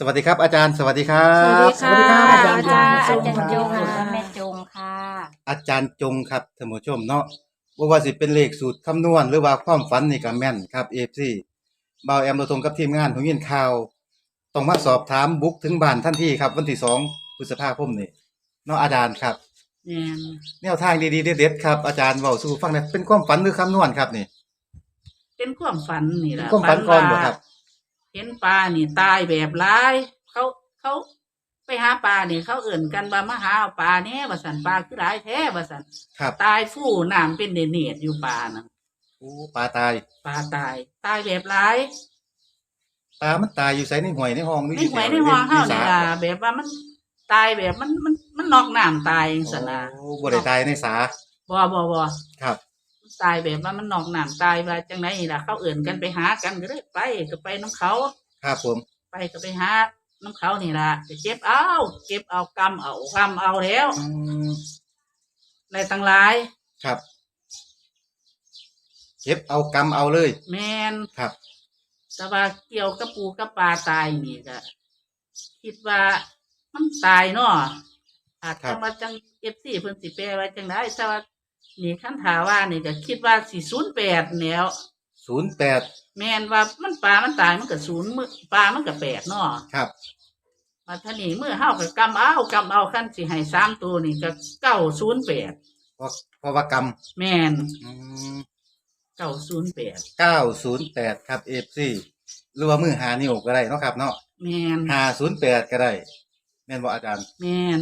สวัสดีครับอาจารย์สวัสดีครับสวัสดีค่ะสวัสดีค่ะอาอาจาจารรย์ย์จจงงค่ะค่ะแม่จงค่ะอาจารย์จงครับท่านผู้ชมเนาะบ่ว่าสิเป็นเลขสูตรคำนวณหรือว่าความฝันนี่ก็แม่นครับ FC บ่าวแอมเราตรงกับทีมงานของยินข่าวต้องมาสอบถามบุกถึงบ้านทันทีครับ วันที่2พฤษภาคมนี่เนาะอาจารย์ครับ แม่นแนวทางดีๆเด็ดๆครับอาจารย์เว้าสู่ฟังหน่อยเป็นความฝันหรือคำนวณครับนี่ เป็นความฝันนี่เป็นล่ะความฝันก่อนบ่ครับ เห็นปลานี่ตายแบบร้าย เขาเขาไปหาปลานี่เขาเอื่นกันว่ามาหาเอาปลาแน่ว่าสันปลาคือหลายแท้ว่าสันครับตายฟู่น้ำเป็นเนตรอยู่ปลาน่ะโอ้ปลาตายปลาตาย ตายแบบร้ายปลามันตายอยู่ไสในห้วยในห้องหรือในหวยในห้องเฮานี่ล่ะแบบว่ามันตายแบบมันมันมันนอกน้ำตายจังซั่นน่ะโอ้บ่ได้ตายในสาบ่บ่บ่ครับ ตายแบบว่ามันนอกน้ำตายว่าจังไหนล่ะ เขาเอื่นกันไปหากันก็เลยไปก็ไปน้ำเขา ครับผม ไปก็ไปหาน้ำเขานี่ล่ะจะเจ็บเอาเก็บเอากำเอากำเอาแล้วอืมในตั้งหลาย ครับ เก็บเอากำเอาเลย แมนครับ แต่ว่าเกี่ยวกับปูกับปลาตายนี่ก็คิดว่ามันตายเนาะอาจครัจะบว่าจังเอฟซีเพิ่นสิแปลว่าจังไดแต่ว่า นี่คันถาว่านี่ก็คิดว่าสี่ศูนย์แปดแล้ว ศูนย์แปดแมนว่ามันปลามันตายมันก็ศูนย์มือปลามันก็แปดเนาะครับ มาท่านี่เมื่อเฮากับกำเอากำเอาขั้นสิให้สามตัวนี่ก็เก้าศูนย์แปดเพราะเพราะว่ากแมนำอืมเก้าศูนย์แปดเก้าศูนย์แปดครับเอฟซีหรือว่ามือหานิ้วก็ได้เนาะครับเนาะแมนหาศูนย์แปดก็ได้แม่นบอกอาจารย์ แมน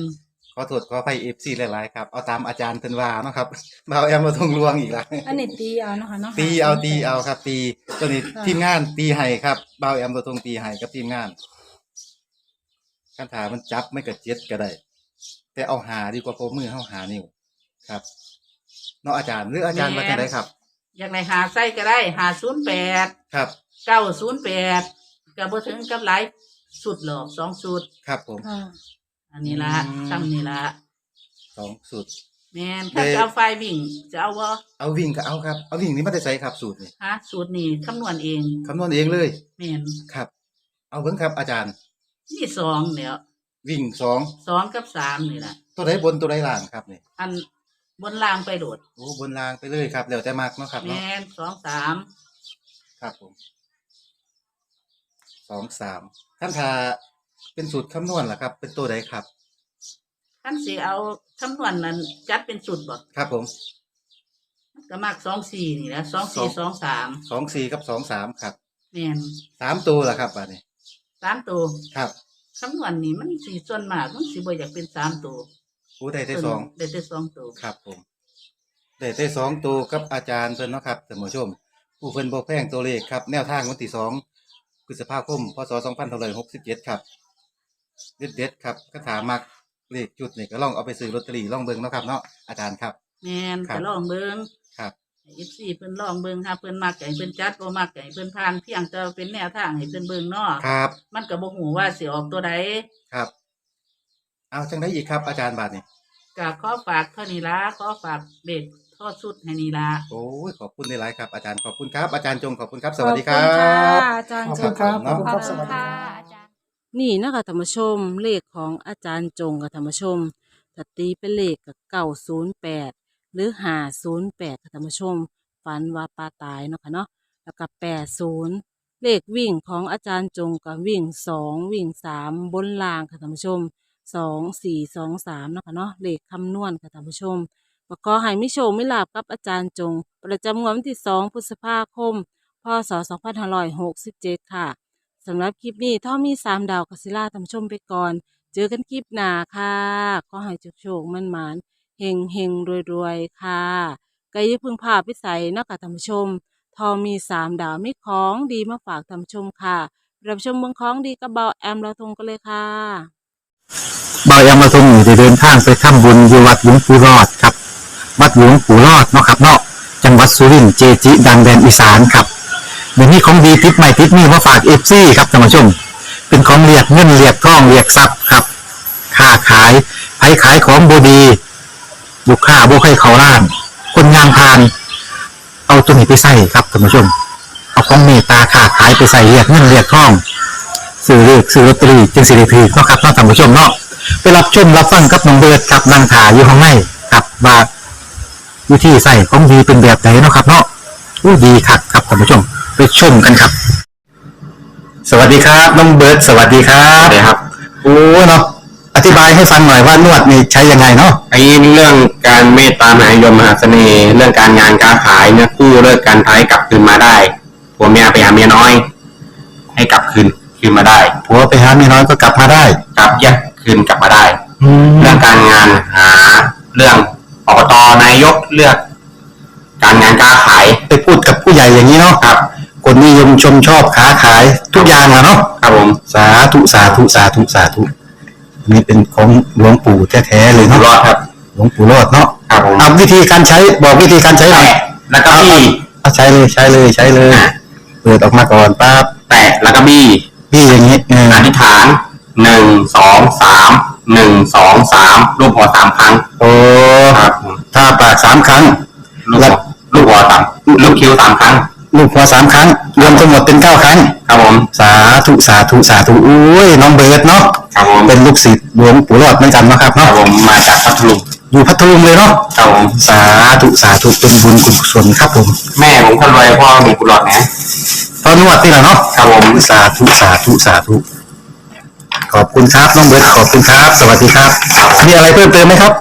ขอโทษขออภัยเอฟซีหลายๆครับเอาตามอาจารย์เพิ่นว่าเนาะครับเบาแอมมาทงลวงอีกแล้วอันนี้ตีเอาเนาะค่ะเนาะตีเอาตีเอาครับ ตีตัวนี้ค่ะทีมงานตีให้ครับเบาแอมตัวตรงตีให้กับทีมงานคันถามันจับไม่กระเจ็ดก็ได้ แต่เอาหาดีกว่าเพราะมือเข้าหานิ้วครับเนาะอาจารย์หรืออาจารย์ว่าจังไดครับ อยากในหาไส้ก็ได้หาศูนย์แปดครับเก้าศูนย์แปดก็บ่ถึงกับหลายสุดหรอกสองสุดครับผมค่ะ อันนี้ละอืม ซ้ำนี่ละสองสูตร แมนถ้าเด้ จะเอาไฟวิ่ง จะเอาว่าเอาวิ่งก็เอาครับ เอาวิ่งนี่มาได้ใส่ครับสูตรนี่ฮะสูตรนี่คำนวณเองคำนวณเองเลยแมนครับ เอาเบิ่งครับอาจารย์ นี่สองเดี๋ยววิ่งสองสองกับสามนี่แหละตัวใดบนตัวใดล่างครับนี่อันบนล่างไปโดด โอ้บนล่างไปเลยครับแล้วแต่มักเนาะครับแมเนาะนสองสามครับผมสองสามขั้นทา เป็นสูตรคำนวณเหรอครับ เป็นตัวใดครับขั้นสิเอาคำนวณนั้นจัดเป็นสุดบ่ครับผมก็มากสองสี่นี่แหละสองสี่สองสามสองสี่กับสองสามครับแมนสามตัวเหรอครับอันนี้สามตัวครับคำนวณนี่มันสีส่วนมากมันสิบ่อยากเป็นสามตัวผู้ใดได้สองได้แต่สองตัวครับผมได้ได้สองตัวกับอาจารย์เพิ่นเนาะครับท่านผู้ชม ผู้เพิ่นบ่แพงตัวเลขครับ แนวทางวันที่สองพฤษภาคมพศสองพันหกสิบเจ็ดครับ เด็ดเด็ดๆครับก็ถามมักเลขจุดนี่ก็ลองเอาไปซื้อลอตเตอรี่ลองเบิ่งเนาะครับเนาะอาจารย์ครับ แมนครับจะลองเบิ่งครับอีฟซีเพิ่นลองเบิ่งหาเพิ่นมักไก่เพิ่นจัดบ่มักไก่เพิ่นผ่านเพียงแต่ว่าเป็นแนวทางให้เพิ่นเบิ่งเนาะครับมันก็บ่ฮู้ว่าสิออกตัวใดครับ เอาจังได้อีกครับ อาจารย์บาทนี่ก็ขอฝากเท่านี้ละขอฝากเด็กทอดสุดให้นี่ละ โอ้ยขอบคุณในไลฟ์ครับอาจารย์ขอบคุณครับอาจารย์จงขอบคุณครับสวัสดีครัขอบคุณค่ะบอาจารย์ขอบจคุณงครับขอบคุณครับขสอบคุวัสณดีค่ะค่ะอาจารย์ นี่นะคะธรรมชมเลขของอาจารย์จงกับธรรมชมถ้าตีเป็นเลขกับเก้าศูนย์แปดหรือห้าศูนย์แปดธรรมชม ฝันว่าปลาตายเนาะค่ะเนาะแล้วก็แปดศูนย์เลขวิ่งของอาจารย์จงกับวิ่งสองวิ่งสามบนล่างค่ะธรรมชมสองสี่สองสามเนาะค่ะเนาะเลขคำนวณค่ะธรรมชมก็ขอให้มิโชคมิลาบกับอาจารย์จง ประจำงวดวันที่สองพฤษภาคม พศสองพันห้าร้อยหกสิบเจ็ดค่ะ สำหรับคลิปนี้ถ้ามีสามดาวกัสิล่าทำชมไปก่อน เจอกันคลิปหน้าค่ะขอให้โชคโชคมันมานเฮงเฮงรวยรวยๆค่ะก็อยิ่าเพึงพาพิสัยนักการทำชม ทอมีสามดาวมีของดีมาฝากทำชมค่ะรับชมเมืองของดีกับเบาแอมเราทงกันเลยค่ะบายามาทรงอยู่ได้เดินทางไปทำบุญที่วัดหลวงปู่รอดครับ วัดหลวงปู่รอดเนาะครับเนาะจังหวัดสุรินทร์เจจิ ดังแดนอีสานครับ เดี๋ยวนี้ของดีติดใหม่ติดนี่มาฝากเอฟซีครับท่านผู้ชม เป็นของเรียกเงินเรียกทองเรียกทรัพย์ครับค้าขายไผขายของบดีลูกค้าบ่ให้เขาล้าน คนงานพาน เอาตัวนี้ไปใส่ครับท่านผู้ชม เอาของเมตตาค้าขายไปใส่เรียกเงินเรียกทองซื้อเลขซื้อลอตเตอรี่จึงสิริพีกเนาะครับนาะท่านผู้ชมเนาะไปรับชมรับฟังกับน้องเบิร์ดกับนางถาอยู่ข้างในกับว่าวิธีใส่ของดีเป็นแบบไหนเนาะครับเนาะอู้ดีคักครับท่านผู้ชม ไปชมกันครับ สวัสดีครับน้องเบิร์ดสวัสดีครับสวัสดีครับ โอ้เนาะอธิบายให้ฟังหน่อยว่านวดนี่ใช้ยังไงเนาะไอ้เรื่องการเมตตามหานิยมมหาเสน่ห์เรื่องการงานการขายเนี่ยกู้เลิกการท้ายกลับคืนมาได้ผัวเมียไปหาเมียน้อย ให้กลับคืนคืนมาได้ผัวไปหาเมียน้อยก็กลับมาได้ กลับแยกคืนกลับมาได้แล้เรื่วองการงานหาเรื่องอบตนายกเลือก การงานการขายไปพูดกับผู้ใหญ่อย่างนี้เนาะครับ คนนิยมชมชอบค้าขายทุกอย่างอะเนาะครับผมสาธุสาธุสาธุสาธุอันนี้เป็นของหลวงปู่แท้ๆเลยอยู่เนาะรอดครับหลวงปู่รอดเนาะครับผมเอาวิธีการใช้บอกวิธีการใช้หน่อยแตะแล้วก็บี้เอาใช้เลยใช้เลยใช้เลยเปิดออกมาก่อนปั๊บแตะแล้วก็บี้พี่อย่างนี้เอออธิษฐานหนึ่งสองสามหนึ่งสองสามรูปหัวสามครั้งโอ้ครับผมถ้าปากสามครั้ง ลูกหัวลูกหัวสามลูกคิ้วสามครั้ง ลูกหัวสามครั้ง รวมทั้งหมดเป็นเก้าครั้ง ครับผม สาธุสาธุสาธุอุ้ยน้องเบิร์ดเนาะครับผม เป็นลูกศิษย์หลวงปู่รอดเหมือนกันเนาะครับครับเนาะผมมาจากพัทลุงอยู่พัทลุงเลยเนาะครับผม สาธุสาธุเป็นบุญกุศลครับผมแม่ผมคนรวยพ่อมีกุหลาบนะตอนนวดนี่แหละเนาะครับผม สาธุสาธุสาธุขอบคุณครับน้องเบิร์ตขอบคุณครับ สวัสดีครับมีอะไรเพิ่มเติมไหมครับ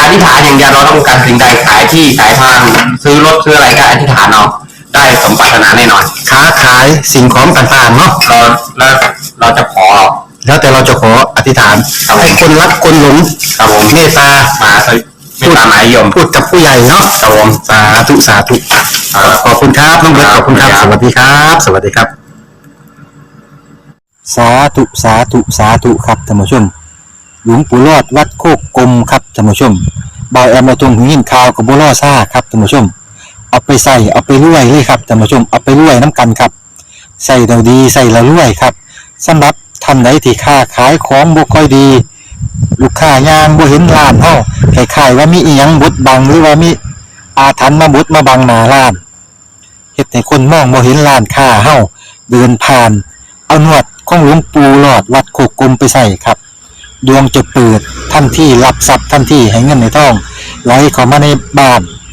อธิษฐานอย่างเดียวเราต้องการสิ่งใดขายที่ขายทาง ซื้อรถซื้ออะไรก็อธิษฐานเอา ได้สมปรารถนาแน่นอนค้าขายสิ่งของต่างๆเนาะเราแล้วเราจะขอ แล้วแต่เราจะขออธิษฐานครับผม ให้คนรักคนหลงครับผมเมตตามาสไม่ตามหมายยมพูดกับผู้ใหญ่เนาะครับผมสาธุสาธุครับขอบคุณครับน้องเบิร์ตขอบคุณครับสวัสดีครับ สวัสดีครับ สาธุสาธุสาธุครับท่านผู้ชม หลวงปู่รอดวัดโคกกลมครับท่านผู้ชมบอยแอมมาตรงหินข่าวกับบัวล่อซ่าครับท่านผู้ชมเอา ไปใส่เอาไปรวยเลยครับท่านผู้ชมเอาไปรวยน้ำกันครับใส่เราดีใส่เรารวยครับสำหรับท่านใดที่ค้าขายของบ่ค่อยดี ลูกค้ายางบ่เห็นร้านเฮาคล้ายๆว่ามีอีหยังบดบังหรือว่ามีอาถรรพ์มาบดมาบังหน้าร้านเฮ็ดให้คนมองบ่เห็นร้านค้าเฮาเดินผ่าน เอานวดของหลวงปู่หลอดวัดโคกกลมไปใส่ครับ ดวงจะเปิดทันที่รับทรัพย์ทันที่ให้เงินในท้องไหลเข้ามาในบ้าน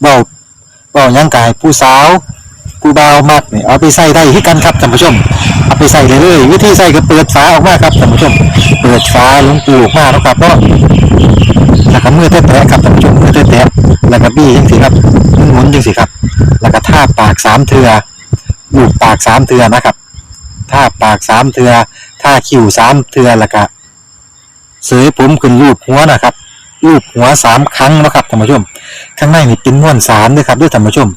เบาเบายังกายผู้สาวผู้เบาวมักนี่เอาไปใส่ได้ที่กันครับท่านผู้ชมเอาไปใส่เลยเลยวิธีใส่ก็เปิดฝาออกมาครับท่านผู้ชม เปิดฝาลงปูออกมาเนาะครับเนาะแล้วก็มือแตะๆครับท่านผู้ชมมือแตะๆแล้วก็บี้จังสิครับหมุนๆจังสิครับ แล้วก็ท่าปากสามเทือลูบปากสามเทือนะครับท่าปากสามเทือท่าคิ้วสามเทือแล้วก็เสยผมขึ้นรูปหัวนะครับ รูปหัวสามครั้งนะครับท่านผู้ชม ข้างในนี่เป็นม้วนสารด้วยครับด้วยท่านผู้ชม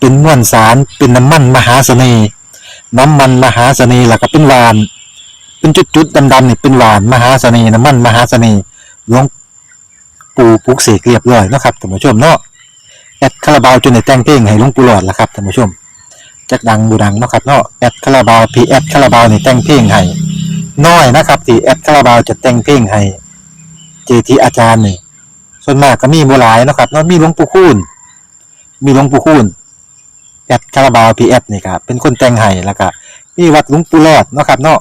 เป็นม้วนสารเป็นน้ำมันมหาเสน่ห์น้ำมันมหาเสน่ห์แล้วก็เป็นหวาน เป็นจุดๆดำๆนี่เป็นหวานมหาเสน่ห์น้ำมันมหาเสน่ห์หลวงปู่ปลุกเสกเรียบร้อยนะครับท่านผู้ชมเนาะแอดคาราบาวจนในแต่งเพลงให้หลวงปู่หลอดละครับท่านผู้ชมจักดังบูดังนะครับเนาะแอดคาราบาวพีแอดคาราบาวนี่แต่งเพลงให้น้อยนะครับที่แอดคาราบาวจะแต่งเพลงให้ เจทีอาจารย์นี่ส่วนมากก็มีบ่หลายเนาะครับเนาะมีหลวงปู่คูณมีหลวงปู่คูณแอดคาราบาวพีแอดนี่ครับเป็นคนแต่งให้แล้วก็มีวัดหลวงปู่รอดเนาะครับเนาะ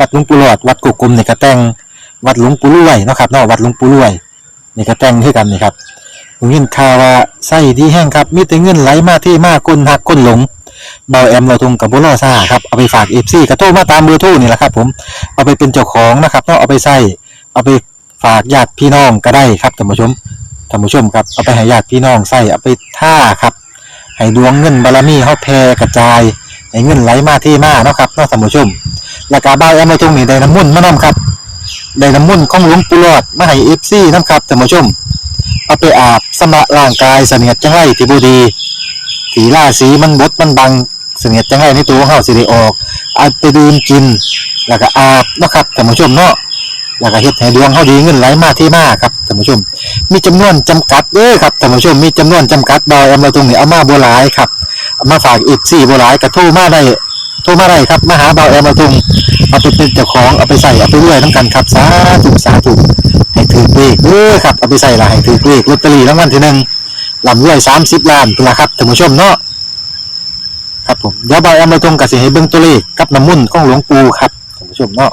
วัดหลวงปู่รอด วัดกุกกลมนี่ก็แต่งวัดหลวงปู่รวยเนาะครับเนาะวัดหลวงปู่รวยนี่ก็แต่งคือกันนี่ครับผมยินข่าวว่าไส้ดีแห้งครับมีแต่เงินไหลมาที่มากคนหักคนหลงเบาแอมเราทงกับบุรอซ่าครับเอาไปฝากเอฟซีกระโทรมาตามเบอร์โทรนี่แหละครับผมเอาไปเป็นเจ้าของนะครับเนาะเอาไปใส่เอาไป ฝากญาติพี่น้องก็ได้ครับท่านผู้ชมท่านผู้ชมครับเอาไปให้ญาติพี่น้องใส่เอาไปท่าครับให้ดวงเงินบารมีเฮาแผ่กระจายให้เงินไหลมาที่มาเนาะครับเนาะท่านผู้ชมแล้วก็เบาแอมเราทงนี่ได้น้ำมุ่นมานํครับได้น้ำมุ่นของหลวงปู่หลอดมาให้เอฟซีนํครับท่านผู้ชมเอาไปอาบสำระร่างกายเสนียดจังไรที่บูดีสีล่าสีมันบดมันบังเสนียดจังไรในตัวของเฮาสิได้ออกเอาไปดื่มกิน แล้วก็อาบเนาะครับท่านผู้ชมเนาะ แล้วก็เฮ็ดให้ดวงเฮาดีเงินไหลมาที่มาครับท่านผู้ชม มีจำนวนจำกัดเด้อครับท่านผู้ชมมีจำนวนจำกัดดอยเอามาตรงนี้เอามาบ่หลายครับเอามาฝากอีก4บ่หลายก็โทรมาได้โทรมาได้ครับมาหาเบาแอมมาตรงเอาไปเป็นเจ้าของเอาไปใส่เอาไปรวยนํกันครับสาธุสาธุให้ถือเลขเด้อครับเอาไปใส่ละให้ถือเลขลอตเตอรี่รางวัลที่หนึ่งลำรวย30ล้านพุ่นล่ะครับท่านผู้ชมเนาะครับผมเดี๋ยวบอยเอามาตรงกับสิให้เบิ่งตัวเลขกับน้ำมุ่นของหลวงปู่ครับท่านผู้ชมเนาะ